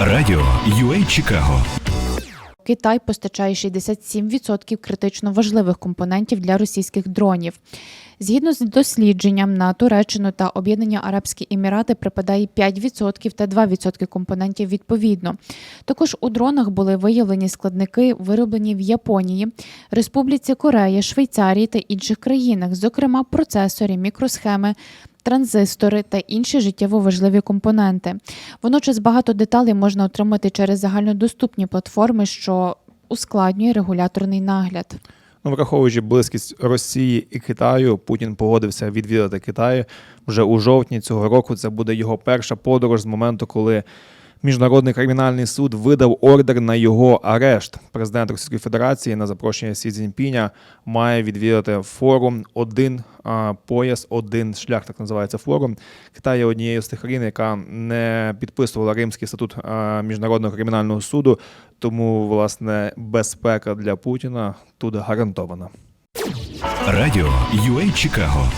Радіо UA Чикаго Китай постачає 67% критично важливих компонентів для російських дронів. Згідно з дослідженням на Туреччину та Об'єднані Арабські Емірати припадає 5% та 2% компонентів відповідно. Також у дронах були виявлені складники, вироблені в Японії, Республіці Корея, Швейцарії та інших країнах, зокрема процесори, мікросхеми. Транзистори та інші життєво важливі компоненти. Водночас багато деталей можна отримати через загальнодоступні платформи, що ускладнює регуляторний нагляд. Ну, враховуючи близькість Росії і Китаю, Путін погодився відвідати Китай вже у жовтні цього року. Це буде його перша подорож з моменту, коли Міжнародний кримінальний суд видав ордер на його арешт. Президент Російської Федерації на запрошення Сі Цзіньпіня має відвідати форум один пояс, один шлях. Так називається форум. Китай є однією з тих країн, яка не підписувала Римський статут міжнародного кримінального суду. Тому власне безпека для Путіна тут гарантована. Радіо UA Чикаго